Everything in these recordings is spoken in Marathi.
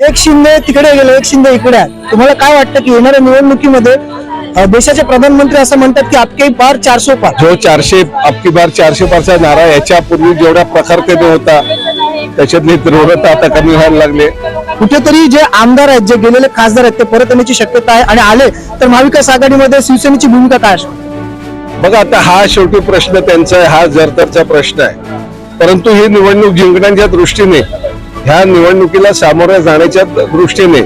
एक शिंदे तिकडे गेले एक शिंदे इकडे. तुम्हाला काय वाटतं की येणाऱ्या निवडणुकीमध्ये देशाचे प्रधानमंत्री असं म्हणतात की आपके पार चारशे पार. जो चारशे अबकी बार चारशे पारचा नारा याच्यापूर्वी जेवढ्या प्रखरतेने होता त्याच्यातली तीव्रता आता कमी व्हायला लागले. कुठेतरी जे आमदार आहेत जे गेलेले खासदार आहेत ते परत येण्याची शक्यता आहे आणि आले तर महाविकास आघाडीमध्ये शिवसेनेची भूमिका काय असेल बघा आता हा शेवटी प्रश्न त्यांचा आहे हा जरतरचा प्रश्न आहे. परंतु ही निवडणूक जिंकण्याच्या दृष्टीने ह्या निवडणुकीला सामोऱ्या जाण्याच्या दृष्टीने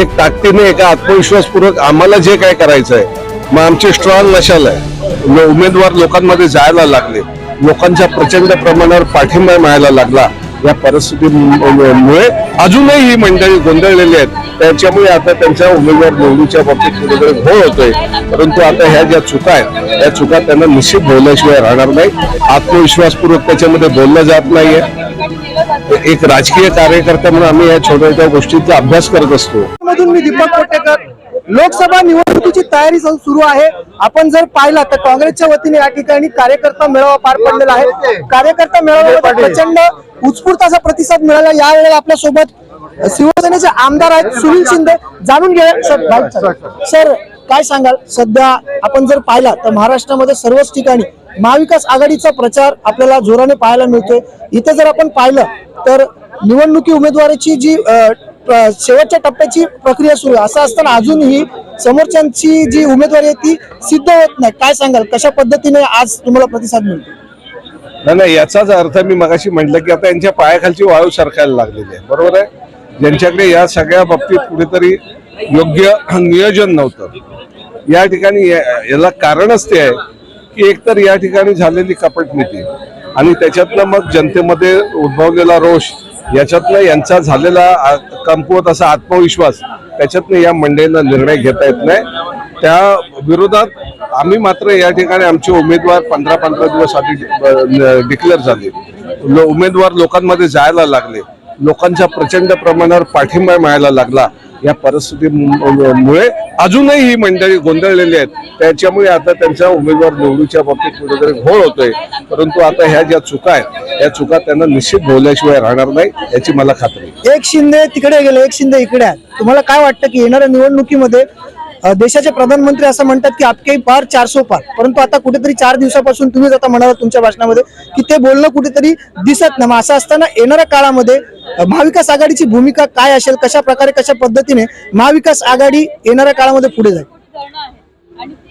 एक ताकदीने एका आत्मविश्वासपूर्वक आम्हाला जे काय करायचं आहे मग आमची स्ट्रॉंग मशाल आहे. उमेदवार लोकांमध्ये जायला लागले. लोकांच्या प्रचंड प्रमाणावर पाठिंबा मिळायला लागला. या परिस्थितीमुळे अजूनही ही मंडळी गोंधळलेली आहेत. त्याच्यामुळे आता त्यांच्या उमेदवार निवडीच्या बाबतीत कुठेतरी घोळ होतोय. परंतु आता ह्या ज्या चुका आहेत त्या चुका त्यांना निश्चित बोलल्याशिवाय राहणार नाही. आत्मविश्वासपूर्वक त्याच्यामध्ये बोललं जात नाहीये. एक राजकीय कार्यकर्ता म्हणून आम्ही या छोट्या छोट्या गोष्टींचा अभ्यास करत असतो. मधून मी दीपक कोटेकर. लोकसभा निवडणुकीची तयारी सु- सुरू आहे. आपण जर पाहिला तर काँग्रेसच्या वतीने या ठिकाणी कार्यकर्ता मेळावा पार पडलेला आहे. कार्यकर्ता मेळाव्यामध्ये प्रचंड उत्स्फूर्त असा प्रतिसाद मिळाला. यावेळेला आपल्यासोबत शिवसेनेचे आमदार आहेत सुनील शिंदे. जाणून घ्या. सर काय सांगाल? सध्या आपण जर पाहिला तर महाराष्ट्रामध्ये सर्वच ठिकाणी महाविकास आघाडीचा प्रचार आपल्याला जोराने पाहायला मिळतोय. इथं जर आपण पाहिलं तर निवडणुकी उमेदवाराची जी शेवटच्या टप्प्याची प्रक्रिया सुरू आहे. असं असताना अजूनही समोरच्यांची जी उमेदवारी आहे ती सिद्ध होत नाही. काय सांगाल? कशा पद्धतीने आज तुम्हाला प्रतिसाद मिळतो नाही नाही याचाच अर्थ मी मगाशी म्हटलं की आता यांच्या पायाखालची वाळू सरकायला लागलेली आहे. बरोबर आहे? ज्यांच्याकडे या सगळ्या बाबतीत कुठेतरी योग्य नियोजन नव्हतं. या ठिकाणी याला कारणच ते आहे. की एकतर या ठिकाणी झालेली कपटनीती आणि त्याच्यातनं मग जनतेमध्ये उद्भवलेला रोष याच्यातनं यांचा झालेला कमकुवत असा आत्मविश्वास त्याच्यातनं या मंडळींना निर्णय घेता येत नाही. त्या विरोधात आम्ही मात्र या ठिकाणी आमचे उमेदवार पंधरा पंधरा दिवस आधी डिक्लेअर झाले. लो- उमेदवार लोकांमध्ये जायला लागले. लोकांच्या प्रचंड प्रमाणावर पाठिंबा मिळायला लागला. या परिस्थितीमुळे अजूनही ही मंडळी गोंधळलेली आहेत. त्याच्यामुळे आता त्यांच्या उमेदवार निवडीच्या बाबतीत कुठेतरी घोळ होतोय. परंतु आता ह्या ज्या चुका आहेत या चुका त्यांना निश्चित भोवल्याशिवाय राहणार नाही याची मला खात्री एक शिंदे तिकडे गेले एक शिंदे इकडे आहे तुम्हाला काय वाटतं की येणाऱ्या निवडणुकीमध्ये देशाचे प्रधानमंत्री असं म्हणतात की आपके पार चारसो पार. परंतु आता कुठेतरी चार दिवसापासून तुम्हीच आता म्हणाला तुमच्या भाषणामध्ये की ते बोलणं कुठेतरी दिसत नाही. मग असं असताना येणाऱ्या काळामध्ये महाविकास आघाडीची भूमिका काय असेल कशा प्रकारे कशा पद्धतीने महाविकास आघाडी येणाऱ्या काळामध्ये पुढे जाईल?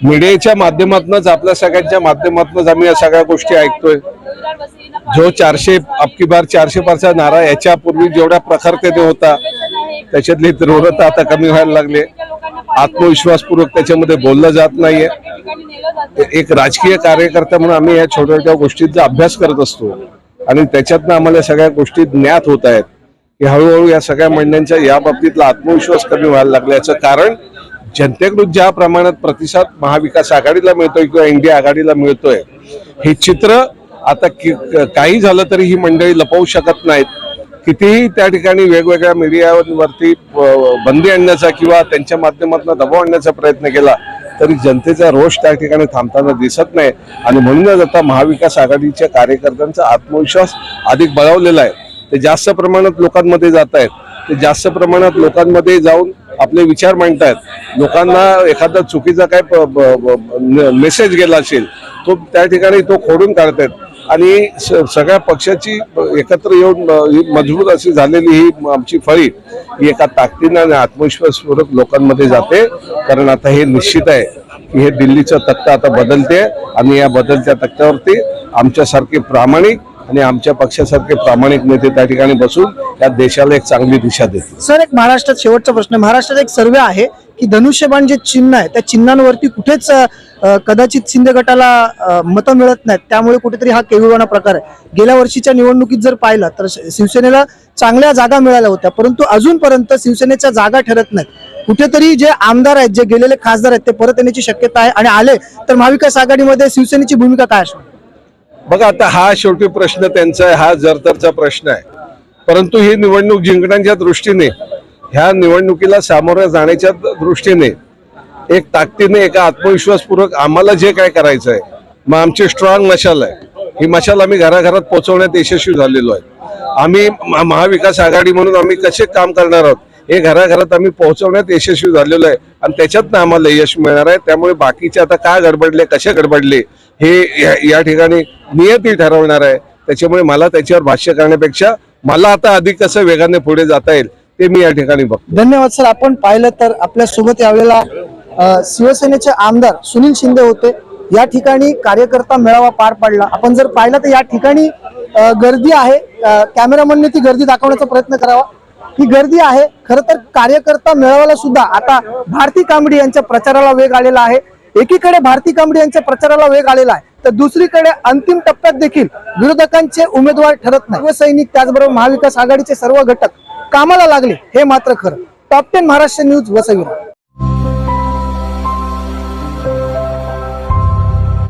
मीडियाच्या माध्यमातूनच आपल्या सगळ्यांच्या माध्यमातूनच आम्ही या सगळ्या गोष्टी ऐकतोय. जो चारशे अबकी बार चारशे पारचा नारा याच्यापूर्वी जेवढ्या प्रखरतेने होता त्याच्यातली तीव्रता आता कमी व्हायला लागली. आत्मविश्वासपूर्वक त्याच्यामध्ये बोललं जात नाहीये. एक राजकीय कार्यकर्ता म्हणून आम्ही या छोट्या छोट्या गोष्टींचा अभ्यास करत असतो. आणि त्याच्यातनं आम्हाला सगळ्या गोष्टी ज्ञात होत आहेत. की हळूहळू या सगळ्या मंडळांच्या या बाबतीतला आत्मविश्वास कमी व्हायला लागल्याचं कारण जनतेकडून ज्या प्रमाणात प्रतिसाद महाविकास आघाडीला मिळतोय किंवा इंडिया आघाडीला मिळतोय हे चित्र आता कि- काही झालं तरी ही मंडळी लपवू शकत नाहीत. कितीही त्या ठिकाणी वेगवेगळ्या मीडियावरती बंदी आणण्याचा किंवा त्यांच्या माध्यमातून दबाव आणण्याचा प्रयत्न केला तरी जनतेचा रोष त्या ठिकाणी थांबताना दिसत नाही. आणि म्हणूनच आता महाविकास आघाडीच्या कार्यकर्त्यांचा आत्मविश्वास अधिक बळावलेला आहे. ते जास्त प्रमाणात लोकांमध्ये जात आहेत. ते जास्त प्रमाणात लोकांमध्ये जाऊन आपले विचार मांडतायत. लोकांना एखादा चुकीचा काय मेसेज गेला असेल तो त्या ठिकाणी तो खोडून काढतायत. आणि स- सगळ्या पक्षाची एकत्र येऊन ही मजबूत अशी झालेली ही आमची फळी ही एका ताकदीनं आणि आत्मविश्वासपूर्वक लोकांमध्ये जाते. कारण आता हे निश्चित आहे की हे दिल्लीचं तक्ता आता बदलते आणि या बदलत्या तक्त्यावरती आमच्यासारखे प्रामाणिक आणि आमच्या पक्षासारखे प्रामाणिक नेते त्या ठिकाणी बसून या देशाला एक चांगली दिशा देतील. सर एक महाराष्ट्रात शेवटचा प्रश्न महाराष्ट्रात एक सर्वे आहे की धनुष्यबाण जे चिन्ह आहे त्या चिन्हांवरती कुठेच कदाचित शिंदे गटाला मतं मिळत नाहीत. त्यामुळे कुठेतरी हा केविवाना प्रकार आहे. गेल्या वर्षीच्या निवडणुकीत जर पाहिला तर शिवसेनेला चांगल्या जागा मिळाल्या होत्या. परंतु अजूनपर्यंत शिवसेनेच्या जागा ठरत नाहीत. कुठेतरी जे आमदार आहेत जे गेलेले खासदार आहेत ते परत येण्याची शक्यता आहे आणि आले तर महाविकास आघाडीमध्ये शिवसेनेची भूमिका काय असणार? बघा आता हा शेवटी प्रश्न त्यांचा आहे हा जरतरचा प्रश्न आहे. परंतु ही निवडणूक जिंकण्याच्या दृष्टीने ह्या निवडणुकीला सामोऱ्या जाण्याच्या दृष्टीने एक ताकदीने एका आत्मविश्वासपूर्वक आम्हाला जे काय करायचं आहे मग आमची स्ट्रॉंग मशाल आहे. ही मशाल आम्ही घराघरात पोहोचवण्यात यशस्वी झालेलो आहे. आम्ही महाविकास आघाडी म्हणून आम्ही कसे काम करणार आहोत हे घराघरात आम्ही पोहोचवण्यात यशस्वी झालेलो आहे. आणि त्याच्यातनं आम्हाला यश मिळणार आहे. त्यामुळे बाकीचे आता का गडबडले कसे गडबडले हे या- या ठिकाणी नियती ठरवणार आहे. त्याच्यामुळे मला त्याच्यावर भाष्य करण्यापेक्षा मला आता अधिक कसं वेगाने पुढे जाता येईल ते मी या ठिकाणी बघतो. धन्यवाद सर. आपण पाहिलं तर आपल्यासोबत यावेळेला शिवसेनेचे आमदार सुनील शिंदे होते. या ठिकाणी कार्यकर्ता मेळावा पार पडला. आपण जर पाहिलं तर या ठिकाणी गर्दी आहे. कॅमेरामनने ती गर्दी दाखवण्याचा प्रयत्न करावा. ही गर्दी आहे. खर तर कार्यकर्ता मेळाव्याला सुद्धा आता भारती कांबडी यांच्या प्रचाराला वेग आलेला आहे. एकीकडे भारती कांबडी यांच्या प्रचाराला वेग आलेला आहे तर दुसरीकडे अंतिम टप्प्यात देखील विरोधकांचे उमेदवार ठरत नाही. सैनिक त्याचबरोबर महाविकास आघाडीचे सर्व घटक कामाला लागले हे मात्र खरं. Top ten Maharashtra news वसविरा